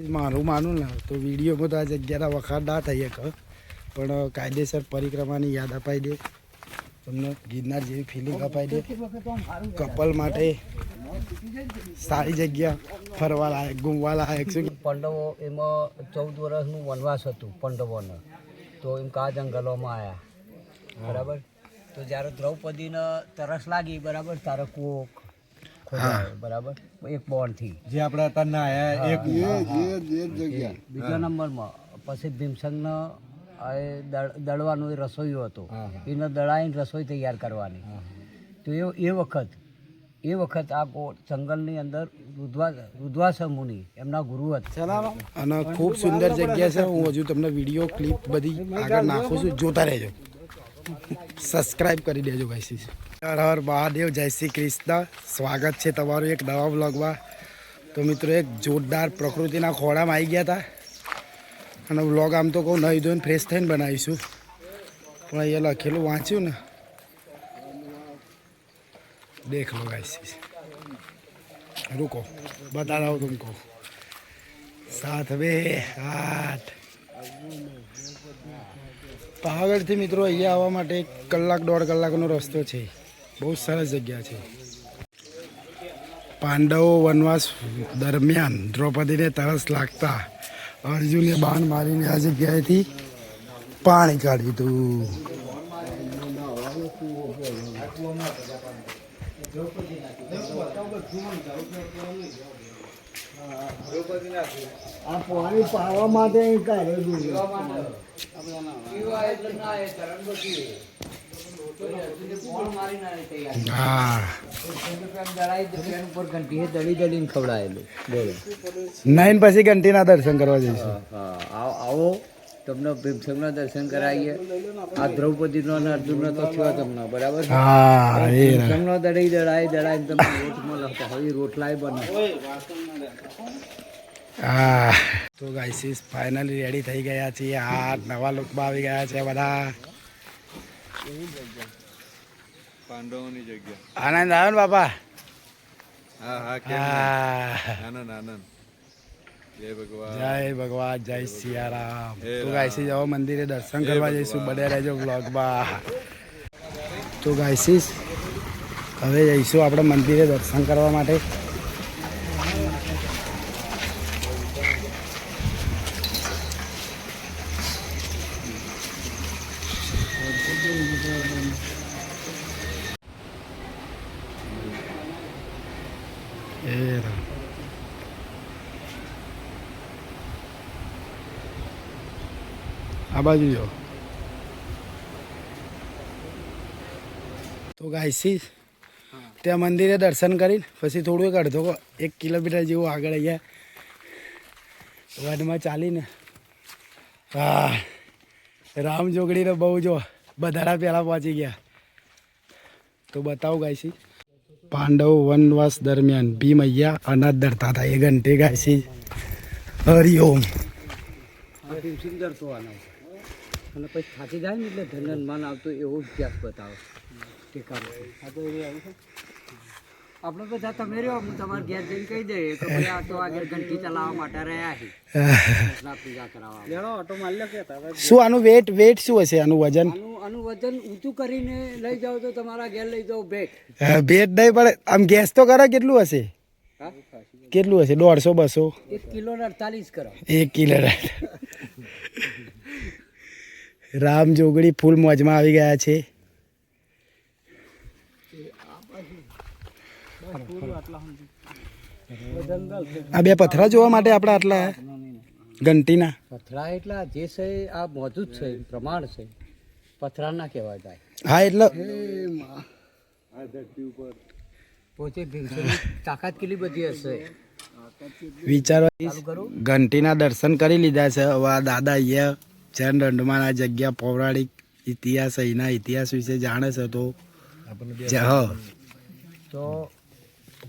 મારું માનું ને તો વિડીયોમાં તો આ જગ્યાના વખાણ ના થઈ શકે પણ કાયદેસર પરિક્રમાની યાદ અપાઈ દે. તમને ગિરનાર જેવી ફિલિંગ અપાઈ દે. કપલ માટે સારી જગ્યા ફરવા લાયક ઘૂમવા લાયક છે. પંડવો એમાં ચૌદ વર્ષનું વનવાસ હતું પાંડવોને. તો એમ કા જંગલોમાં આવ્યા બરાબર? તો જ્યારે દ્રૌપદીને તરસ લાગી બરાબર? તારે ખોદાયો બરાબર? એક બોન્ડથી જે આપણે અત્યારના આયા એક જગ્યા. બીજા નંબરમાં પછી ભીમસંગનો દળવાનો એ રસોઈયો હતો. એને દળાઈને રસોઈ તૈયાર કરવાની. તો એ એ વખત એ વખત આ જંગલની અંદર રુદ્વા રુદ્વાસર મુનિ એમના ગુરુ હતા. અને ખૂબ સુંદર જગ્યા છે. હું હજુ તમને વીડિયો ક્લિપ બધી આગળ નાખું છું. જોતા રહેજો. સબસ્ક્રાઇબ કરી દેજો ભાઈ હર હર મહાદેવ જય શ્રી કૃષ્ણ સ્વાગત છે તમારું એક નવા બ્લોગમાં તો મિત્રો એક જોરદાર પ્રકૃતિના ખોળામાં આવી ગયા હતા અને વ્લોગ આમ તો કહું નહીં ધોઈને ફ્રેશ થઈને બનાવીશું પણ અહીંયા લખેલું વાંચ્યું ને દેખ લો ગાઈસ रुको बता रहा हूँ तुमको सात બે આઠ પાવાગઢથી મિત્રો અહીંયા આવવા માટે કલાક, દોઢ કલાકનો રસ્તો છે. બહુ સરસ જગ્યા છે. પાંડવો વનવાસ દરમિયાન દ્રૌપદીને તરસ લાગતા અર્જુને બાણ મારીને આ જગ્યાએથી પાણી કાઢ્યું હતું. આ પાણી પાવા માટે કાઢે હા. ઘંટીએ દળી દળીને ખવડાયેલું બોલો નાઈન પછી ઘંટીના દર્શન કરવા જઈશું. આવો આવો. તમને ભીમસંગના દર્શન કરાવીએ. આ દ્રૌપદીનો અને અર્જુનનો તો થયો તમને બરાબર. ભીમસંગનો દડાઈ દળાઈ દળાઈને તમે રોટમાં લખતા હવે રોટલાય બને. હા તો ગાઈસીસ ફાઇનલી રેડી થઈ ગયા છીએ. આ નવા લુકમાં આવી ગયા છે બધા. પાંડવોની જગ્યા. આનંદ આવે ને બાપા? હા હા હા. આનંદ આનંદ જય ભગવાન. જય ભગવાન જય સિયારામ. તો. ગાઈસીસ હવે મંદિરે દર્શન કરવા જઈશું. બને રહેજો બ્લોગમાં તો ગાઈશીસ હવે જઈશું આપણે મંદિરે દર્શન કરવા માટે. આ બાજુ જો તો ગાયસી ત્યાં મંદિરે દર્શન કરીને પછી થોડું એક અડધો એક કિલોમીટર જેવું આગળ અહીંયા વનમાં ચાલીને હા રામ જોગડીને બહુ જો બધાડા પહેલાં પહોંચી ગયા તો બતાવો ગાયસી પાંડવ વનવાસ દરમિયાન ભીમ અહીંયા અનાજ ધરતા હતા એ ઘંટે ગાયસી હરિઓમ આ ભીમસિંગ દરતો આનો અને પછી થાકી જાય ને એટલે ધનન માન આવતો એવો ક્યાંક બતાવો છે. આપણે બધા તમે રહ્યો હું તમારે ઘેર જઈને કહી દઈએ કે ભાઈ આ તો આગળ ઘંટી ચલાવવા માટે રહ્યા છે. પૂજા કરાવવા લેડો ઓટો મારી લો કે શું આનું વેટ વેટ શું હશે આનું વજન? આનું આનું વજન ઊંચું કરીને લઈ જાઓ તો તમારા ઘેર લઈ જાઓ ભેટ. ભેટ નહીં પણ આમ ગેસ તો કરો કેટલું હશે? કેટલું હશે? દોઢસો બસો? એક કિલો ને અડતાલીસ કરો. એક કિલો રામ જોગડી ફૂલ મોજમાં આવી ગયા છે. આ બે પથરા જોવા માટે આપણે આટલા ઘંટીના. પથરા એટલા જે છે આ મોજૂદ છે પ્રમાણ છે. પથરા ના કહેવાય જાય હા એટલે પોતે તાકાત કેટલી બધી હશે? વિચારવા ઘંટીના દર્શન કરી લીધા છે. હવે આ દાદા અહીંયા ચરણ દંડમાં આ જગ્યા પૌરાણિક ઇતિહાસ અહીંના ઇતિહાસ વિશે જાણે છે તો તો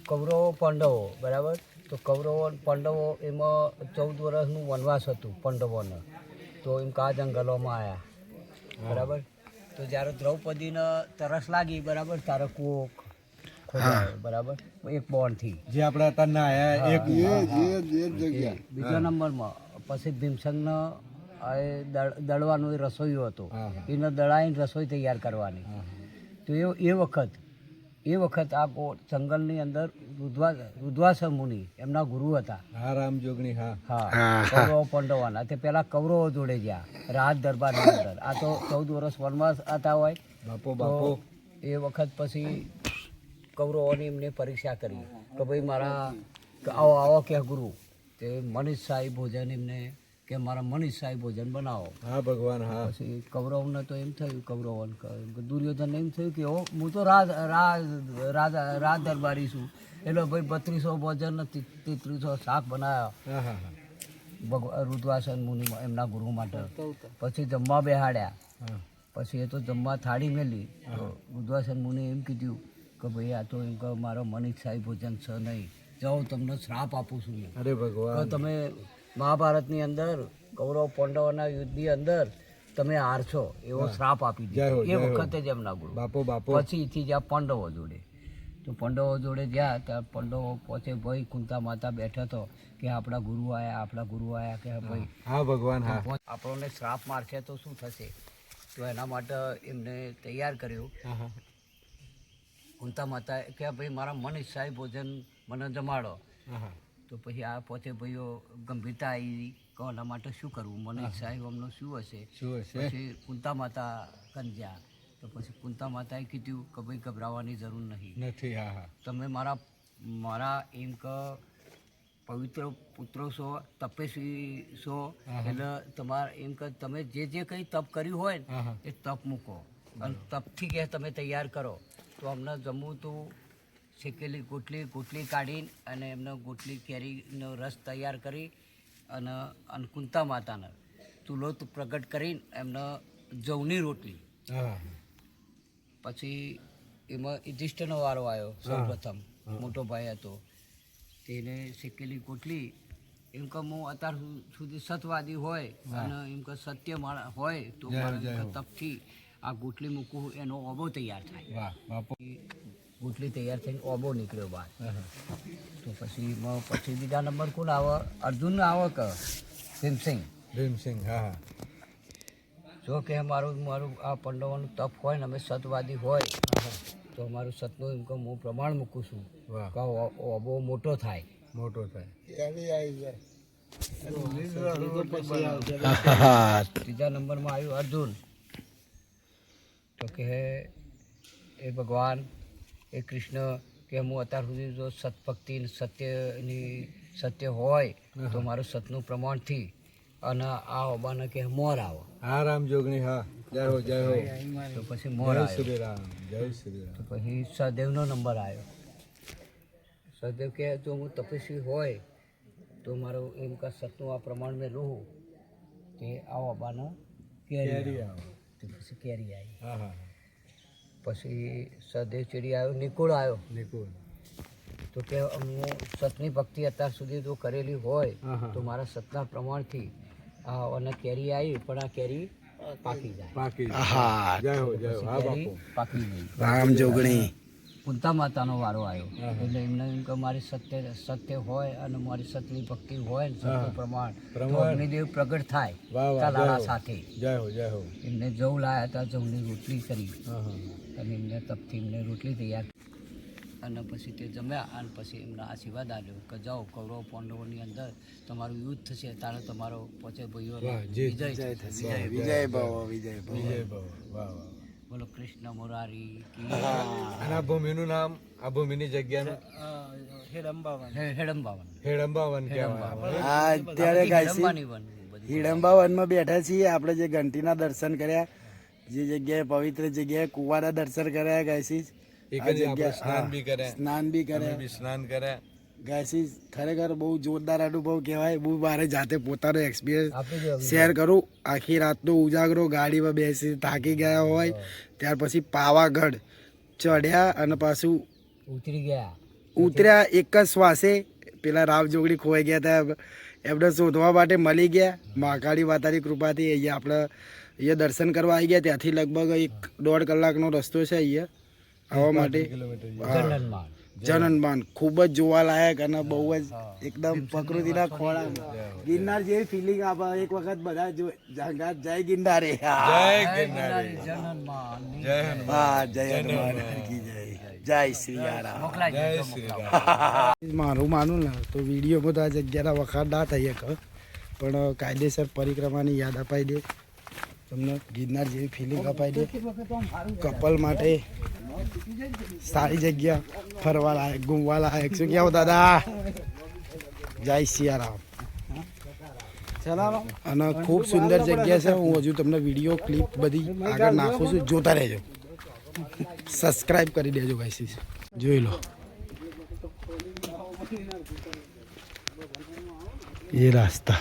કૌરવો પાંડવો બરાબર? તો કૌરવો પાંડવો એમાં ચૌદ વર્ષનું વનવાસ હતું પાંડવોને. તો એમ કા જંગલોમાં આવ્યા બરાબર? તો જ્યારે દ્રૌપદીને તરસ લાગી બરાબર? તારે કોક બરાબર? એક બોન્ડથી જે આપણે અત્યારે આયા એક બીજા નંબરમાં પછી ભીમસંગનો દળવાનો એ રસોઈયો હતો. એને દળાઈને રસોઈ તૈયાર કરવાની. તો એ એ વખત એ વખત આ કો- જંગલની અંદર રુદ્વા રુદ્વાસર મુનિ એમના ગુરુ હતા. હા રામ જોગણી હા. હા. કૌરવ પાંડવોના. તે પેલા કૌરવો જોડે ગયા રાજ દરબારની અંદર. આ તો ચૌદ વર્ષ વનવાસ હતા હોય. બાપો બાપો. એ વખત પછી કૌરવોની એમને પરીક્ષા કરી. કે ભાઈ મારા આવો આવો કે ગુરુ. તે મનીષ સાહેબ ભોજન એમને કે મારા મનીષ શાહી ભોજન બનાવો. હા ભગવાન હા. પછી કૌરવને તો એમ થયું કૌરવ દુર્યોધન દુર્યોધનને એમ થયું કે હું તો રાજ રાજ દરબારી છું. એટલે ભાઈ બત્રીસો ભોજન તેત્રીસો શાક બનાવ્યા ભગવાન રુદ્વાસન મુનિ એમના ગુરુ માટે. પછી જમવા બેહાડ્યા. પછી એ તો જમવા થાળી મેલી. રુદ્વાસન મુનિ એમ કીધું કે ભાઈ આ તો એમ કે મારો મનીષ સાહેબ ભોજન છે નહીં. જાઓ તમને શ્રાપ આપું છું. અરે ભગવાન. તમે મહાભારતની અંદર કૌરવ પાંડવોના યુદ્ધની અંદર તમે હારશો એવો શ્રાપ આપી દીધો. એ વખતે જ એમના ગુરુ. બાપો બાપો. પછી એથી જ્યાં પાંડવો જોડે. તો પાંડવો જોડે ગયા ત્યાં પાંડવો પોતે ભાઈ કુંતા માતા બેઠા તો કે આપણા ગુરુ આયા આપણા ગુરુ આયા કે ભાઈ. હા ભગવાન હા. આપણને શ્રાપ મારશે તો શું થશે? તો એના માટે એમને તૈયાર કર્યું. કુંતા માતા કે ભાઈ મારા મન ઈચ્છાય ભોજન મને જમાડો. તો પછી આ પોતે ભાઈઓ ગંભીરતા આવી કોના માટે શું કરવું? મને સાહેબ અમને શું હશે? શું હશે? પછી કુંતા માતા કંજ્યા તો પછી કુંતા માતાએ કીધું કે ભાઈ ગભરાવાની જરૂર નહીં. નથી હા હા. તમે મારા મારા એમ કે પવિત્ર પુત્રો છો તપસ્વી છો એટલે તમારે એમ કે તમે જે જે કંઈ તપ કર્યું હોય ને એ તપ મૂકો. અને તપથી કે તમે તૈયાર કરો. તો અમને જમવું તું શેકેલી ગોટલી ગોટલી કાઢીને અને એમનો ગોટલી કેરીનો રસ તૈયાર કરી અને અનકુંતા માતાને તુલોત પ્રગટ કરીને એમને જવની રોટલી. પછી એમાં યુધિષ્ઠિરનો વારો આવ્યો સૌપ્રથમ. મોટો ભાઈ હતો. તેને શેકેલી ગોટલી. એમ કે હું અત્યાર સુધી સતવાદી હોય અને એમ કે સત્ય હોય તો. તપથી આ ગોટલી મૂકવું એનો ઓબો તૈયાર થાય. ગોટલી તૈયાર થઈને ઓબો નીકળ્યો બહાર. હા હા. તો પછી પછી બીજા નંબર કોણ આવે? અર્જુન આવે કે ભીમસિંહ. ભીમસિંહ હા હા. જો કે મારું મારું આ પંડવોનું તપ હોય ને અમે સતવાદી હોય તો અમારું સતનું ઇન્કમ હું પ્રમાણ મૂકું છું વાહ. કે ઓ- ઓ મોટો થાય. મોટો થાય. ત્રીજા નંબરમાં આવ્યું અર્જુન. તો કે એ ભગવાન એ કૃષ્ણ કે હું અત્યાર સુધી જો સતભક્તિ સત્યની સત્ય હોય તો મારું સતનું પ્રમાણથી અને આ ઓબાને કે મોર આવો. હા રામ જોગણી હા. જય હો જય હો. તો પછી મોર આવ્યો શ્રી રામ જય શ્રી રામ તો પછી સહદેવનો નંબર આવ્યો સહદેવ કે જો હું તપસ્વી હોય તો મારું એમ કે સતનું આ પ્રમાણ મેં રહું તે આ ઓબાને કેરી. આવો. તો પછી કેરી આવી હા હા. પછી સહદેવ ચીડી આવ્યો નિકુળ આવ્યો. નિકુળ. તો કે હું સતની ભક્તિ અત્યાર સુધી જો કરેલી હોય. તો મારા સતના પ્રમાણથી અને કેરી આવી પણ આ કેરી પાકી જાય. પાકી હા જય. હો જય હો. હા કેરી બાપુ. પાકી રામ જોગણી. કુંતા માતાનો વારો આવ્યો એટલે એમને એમ કે મારી સત્ય સત્ય હોય અને મારી સત્યની ભક્તિ હોય ને સત્ય પ્રમાણ અગ્નિદેવ પ્રગટ થાય હો. સાથે જય હો જય હો એમને જવ લાયા હતા જવની રોટલી કરી અને એમને તપથી એમને રોટલી તૈયાર અને પછી તે જમ્યા અને પછી એમના આશીર્વાદ આપ્યો કે જાઓ કૌરવ પાંડવોની અંદર તમારું યુદ્ધ થશે તારે તમારો પોચે ભાઈઓ. વિજય વિજય વિજય ભાવ વિજય ભાવ વાહ વાહ બોલો કૃષ્ણ મુરારી અને આ ભૂમિનું નામ આ ભૂમિની જગ્યાનું? હેડંબાવન હેડંબાવન હેડંબાવન કહેવાય. આ અત્યારે ગાયસી હેડંબાની વન બધી હિડંબા વનમાં બેઠા છીએ આપણે જે ઘંટીના દર્શન કર્યા જે જગ્યાએ પવિત્ર જગ્યાએ કુવાના દર્શન કર્યા ગાયસી એક જ આપણે સ્નાન બી કર્યા. સ્નાન બી કર્યા. સ્નાન કર્યા. ગાયસી ખરેખર બહુ જોરદાર અનુભવ કહેવાય. બહુ મારે જાતે પોતાનો એક્સપિરિયન્સ શેર કરું. આખી રાતનો ઉજાગરો ગાડીમાં બેસી થાકી ગયા હોય ત્યાર પછી પાવાગઢ ચડ્યા અને પાછું ઉતરી ગયા. ઉતર્યા એક જ શ્વાસે. પેલા રાવ જોગડી ખોવાઈ ગયા હતા. એમને શોધવા માટે મળી ગયા. મહાકાળી માતાની કૃપાથી અહીંયા આપણે અહીંયા દર્શન કરવા આવી ગયા. ત્યાંથી લગભગ એક દોઢ કલાકનો રસ્તો છે અહીંયા. આવવા માટે. જનનમાન ખૂબ જ જોવાલાયક અને બહુ જ એકદમ પ્રકૃતિના ખોળા. ગિરનાર જેવી ફિલિંગ આપે. એક વખત બધા જો જંગાત જય ગિરનારે. જય ગિરનારી. જનનમાન જય હનુમાન. હા જય હનુમાન. જય. શ્રી મારું માનું ને તો વીડિયો બધા જગ્યાના વખાણ ના થઈ શકે પણ કાયદેસર પરિક્રમાની યાદ અપાઈ દે. તમને ગિરનાર જેવી ફિલિંગ અપાઈ દે. કપલ માટે સારી જગ્યા ફરવા લાયક ઘૂમવા લાયક શું કહેવું દાદા? જય સિયારામ. અને ખૂબ સુંદર જગ્યા છે. હું હજુ તમને વીડિયો ક્લિપ બધી આગળ નાખું છું. જોતા રહેજો. સબસ્ક્રાઈબ કરી દેજો ભાઈ જોઈ લો. એ રાસ્તા.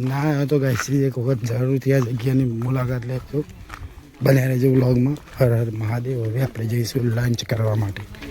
ના આવ્યો તો ગાયશ્રી એક વખત જરૂરથી આ જગ્યાની મુલાકાત લેજો. બન્યા રહેજો વ્લોગમાં હર હર મહાદેવ. હવે આપણે જઈશું લંચ કરવા માટે.